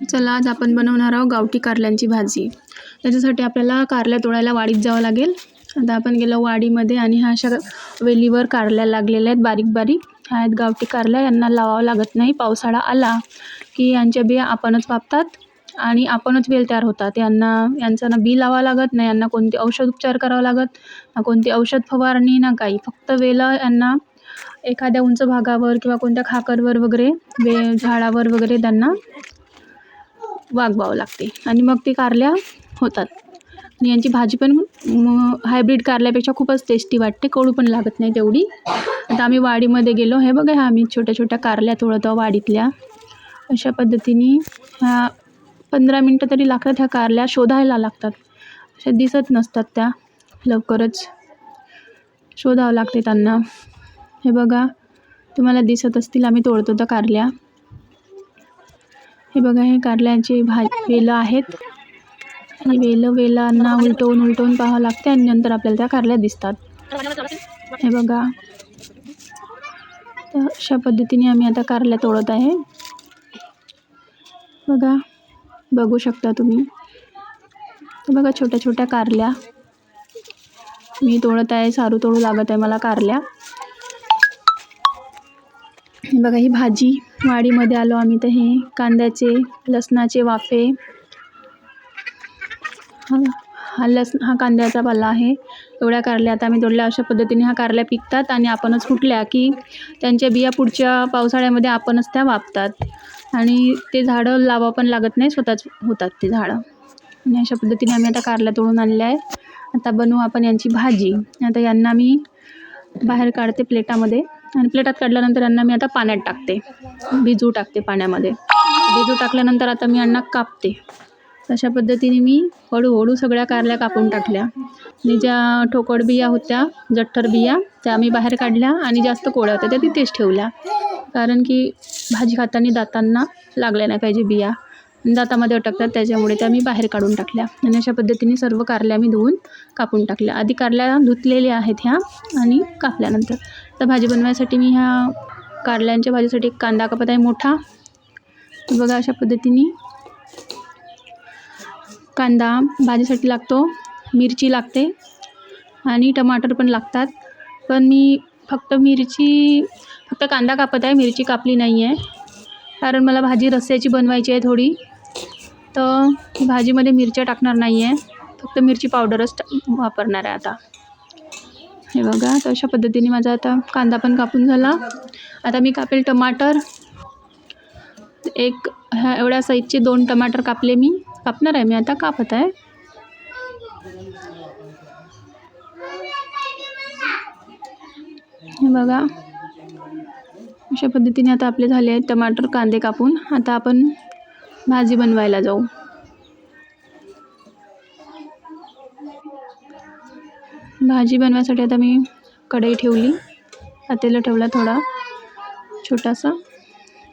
चला आज आपण बनवणार आहोत गावठी कारल्यांची भाजी. त्याच्यासाठी आपल्याला कारल्या तोडायला वाडीत जावं लागेल. आता आपण गेलो वाडीमध्ये आणि ह्या अशा वेलीवर कारल्या लागलेल्या आहेत बारीक बारीक. ह्या आहेत गावठी कारल्या यांना लावावं लागत नाही. पावसाळा आला की यांच्या बिया आपणच वापतात आणि आपणच वेल तयार होतात. यांना यांचं ना बी लावावं लागत नाही यांना कोणते औषध उपचार करावं लागत ना कोणती औषध फवारणी ना काही. फक्त वेलं यांना एखाद्या उंच भागावर किंवा कोणत्या खाकरवर वगैरे वे झाडावर वगैरे त्यांना वागवावं लागते. आणि मग ते कारल्या होतात. आणि यांची भाजी पण हायब्रिड कारल्यापेक्षा खूपच टेस्टी वाटते. कळू पण लागत नाही तेवढी. आता आम्ही वाडीमध्ये गेलो. हे बघा ह्या आम्ही छोट्या छोट्या कारल्या तोडत वाडीतल्या. अशा पद्धतीने ह्या पंधरा मिनटं तरी लागतात ह्या कारल्या शोधायला लागतात. अशा दिसत नसतात त्या. लवकरच शोधावं लागते त्यांना. हे बघा तुम्हाला दिसत असतील आम्ही तोडतो त्या कारल्या. हे बघा हे कारल्याचे भा वेलं आहेत. आणि वेलं वेलांना उलटवून उलटवून पाहावं लागते आणि नंतर आपल्याला त्या कारल्या दिसतात. हे बघा. तर अशा पद्धतीने आम्ही आता कारल्या तोडत आहे. बघा बघू शकता तुम्ही. तर बघा छोट्या छोट्या कारल्या. मी तोडत आहे सारू तोडू लागत आहे मला कारल्या. बघा ही भाजी. वाडीमध्ये आलो आम्ही तर हे कांद्याचे लसणाचे वाफे. हा हा लस हा कांद्याचा पाला आहे. एवढ्या कारल्या आता आम्ही तोडल्या अशा पद्धतीने ह्या कारल्या पिकतात आणि आपणच फुटल्या की त्यांच्या बिया पुढच्या पावसाळ्यामध्ये आपणच त्या वापतात. आणि ते झाडं लावा पण लागत नाही स्वतःच होतात ते झाडं. आणि अशा पद्धतीने आम्ही आता कारल्या तोडून आणल्या आहे आता बनवू आपण यांची भाजी. आता यांना मी बाहेर काढते प्लेटामध्ये. आणि प्लेटात काढल्यानंतर यांना मी आता पाण्यात टाकते. भिजू टाकते पाण्यामध्ये. भिजू टाकल्यानंतर आता मी यांना कापते. तशा पद्धतीने मी हळूहळू सगळ्या कारल्या कापून टाकल्या. आणि ज्या ठोकळ बिया होत्या जठ्ठर बिया त्या मी बाहेर काढल्या आणि जास्त कोळ्या होत्या त्या तिथेच ठेवल्या. कारण की भाजी खाताना दातांना लागल्या नाही पाहिजे बिया. दातामध्ये अटकतात त्याच्यामुळे त्या मी बाहेर काढून टाकल्या. आणि अशा पद्धतीने सर्व कारल्या मी धुवून कापून टाकल्या. आधी कारल्या धुतलेल्या आहेत ह्या आणि कापल्यानंतर. तर भाजी बनवायसाठी मी ह्या कारल्यांच्या भाजीसाठी एक कांदा कापत आहे मोठा. बघा अशा पद्धतीने कांदा भाजीसाठी लागतो. मिरची लागते आणि टमाटर पण लागतात. पण मी फक्त मिरची फक्त कांदा कापत आहे मिरची कापली नाही आहे कारण मला भाजी रस्स्याची बनवायची आहे थोडी. तर भाजीमध्ये मिरच्या टाकणार नाही आहे फक्त मिरची पावडरच वापरणार आहे आता. हे बघा तर अशा पद्धतीने माझा आता कांदा पण कापून झाला. आता मी कापेल टमाटर. एक ह्या एवढ्या साईजचे दोन टमाटर कापले मी. कापणार आहे मी आता कापत आहे. हे बघा. अशा पद्धतीने आता आपले झाले आहेत टमाटर कांदे कापून. आता आपण भाजी बनवायला जाऊ. भाजी बनवायसाठी आता मी कढई ठेवली. पातेला ठेवला थोडा छोटासा.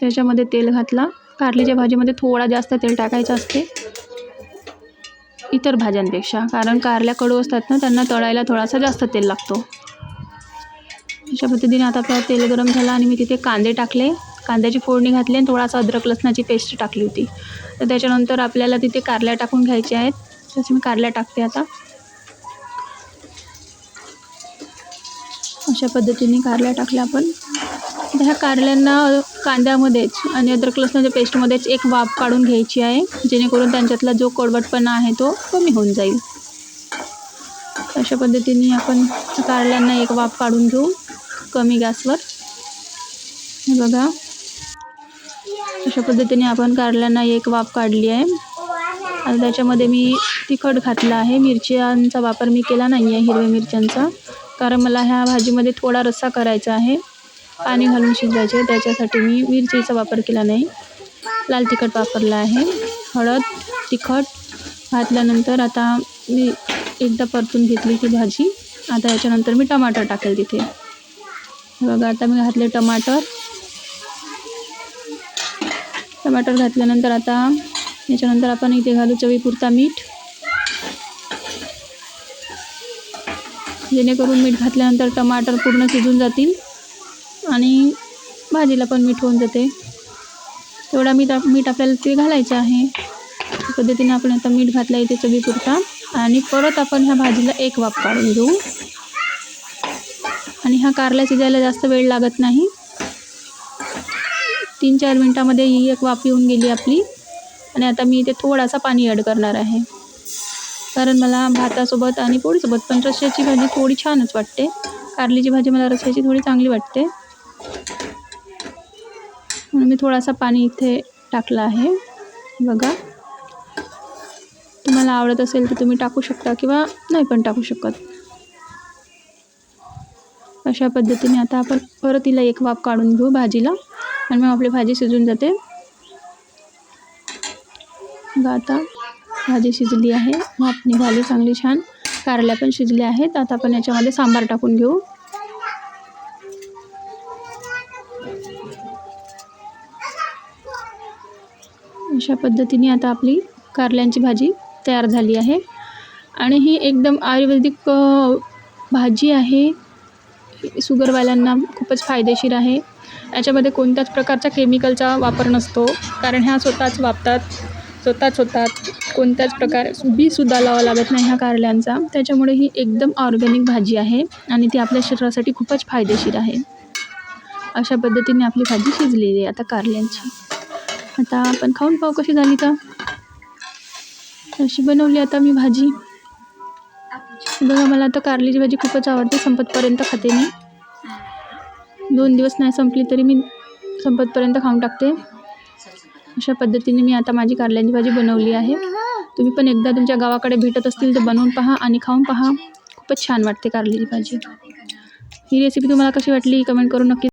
त्याच्यामध्ये तेल घातला. कारलीच्या भाजीमध्ये थोडा जास्त तेल टाकायचं असते. इतर भाज्यांपेक्षा. कारण कारल्या कडू असतात ना त्यांना तळायला थोडासा जास्त तेल लागतो. अशा पद्धतीने आता आपला तेल गरम झाला आणि मी तिथे कांदे टाकले. कांद्याची फोडणी घातली आणि थोडासा अद्रक लसणाची पेस्ट टाकली होती. तर त्याच्यानंतर आपल्याला तिथे कारल्या टाकून घ्यायच्या आहेत. तसे मी कारल्या टाकते आता. अशा पद्धतीने कारल्या टाकल्या आपण. ह्या कारल्यांना कांद्यामध्येच आणि अद्रक लसणाच्या पेस्टमध्येच एक वाफ काढून घ्यायची आहे जेणेकरून त्यांच्यातला जो कडवटपणा आहे तो कमी होऊन जाईल. अशा पद्धतीने आपण कारल्यांना एक वाफ काढून घेऊ कमी गॅसवर. हे बघा. अशा पद्धतीने आपण कारल्यांना एक वाफ काढली आहे. आणि त्याच्यामध्ये मी तिखट घातलं आहे. मिरच्यांचा वापर मी केला नाही आहे हिरव्या मिरच्यांचा. कारण मला ह्या भाजीमध्ये थोडा रस्सा करायचा आहे. पाणी घालून शिजवायचे त्याच्यासाठी मी मिरचीचा वापर केला नाही. लाल तिखट वापरला आहे. हळद तिखट घातल्यानंतर आता मी एकदा परतून घेतली ती भाजी. आता याच्यानंतर मी टमाटर टाकेल तिथे. बघा आता मी घातले टमाटर. टमाटर घातल्यानंतर आता याच्यानंतर आपण इथे घालू चवीपुरता मीठ. जेणेकरून मीठ घातल्यानंतर टमाटर पूर्ण शिजून जातील आणि भाजीला पण मीठ होऊन जाते. तेवढा मीठ मीठ आपल्याला ते घालायचं आहे. त्या पद्धतीने आपण आता मीठ घातलं आहे ते चवीपुरता आणि परत आपण ह्या भाजीला एक वाफ काढून घेऊ. आणि हा कारला शिजायला जास्त वेळ लागत नाही. तीन चार मिनटामध्ये ही एक वाफ येऊन गेली आपली. आणि आता मी इथे थोडासा पाणी ॲड करणार आहे. कारण मला भातासोबत आणि पोळीसोबत पण रश्श्याची भाजी थोडी छानच वाटते. कारलीची भाजी मला रश्श्याची थोडी चांगली वाटते. म्हणून मी थोडासा पाणी इथे टाकलं आहे. बघा. तुम्हाला आवडत असेल तर तुम्ही टाकू शकता किंवा नाही पण टाकू शकत. अशा पद्धतीने आता आपण परत तिला एक वाफ काढून घेऊ भाजीला आणि मग आपली भाजी शिजून जाते. बघा आता. भाजी शिजली आहे. वाफ निघाली चांगली छान. कारल्या पण शिजल्या आहेत. आता आपण याच्यामध्ये सांबार टाकून घेऊ. अशा पद्धतीने आता आपली कारल्यांची भाजी तयार झाली आहे. आणि ही एकदम आयुर्वेदिक भाजी आहे. सुगरवाल्यांना खूपच फायदेशीर आहे. याच्यामध्ये कोणत्याच प्रकारचा केमिकलचा वापर नसतो. कारण ह्या स्वतःच वापतात स्वतःच होतात. कोणत्याच प्रकार बीसुद्धा लावा लागत नाही ह्या कारल्यांचा. त्याच्यामुळे ही एकदम ऑर्गॅनिक भाजी आहे आणि ती आपल्या शरीरासाठी खूपच फायदेशीर आहे. अशा पद्धतीने आपली भाजी शिजलेली आहे आता कारल्यांची. आता आपण खाऊन पाहू कशी झाली तर. अशी बनवली आता मी भाजी. बघा मला आता कारलीची भाजी खूपच आवडते संपतपर्यंत खाते मी. दोन दिवस नाही संपली तरी मी संपतपर्यंत खाऊन टाकते. अशा पद्धतीने मी आता माझी कारल्यांची भाजी बनवली आहे. तुम्ही पण एकदा तुमच्या गावाकडे भेटत असतील तर बनवून पहा आणि खाऊन पहा. खूपच छान वाटते कारल्याची भाजी. ही रेसिपी तुम्हाला कशी वाटली? कमेंट करून नक्की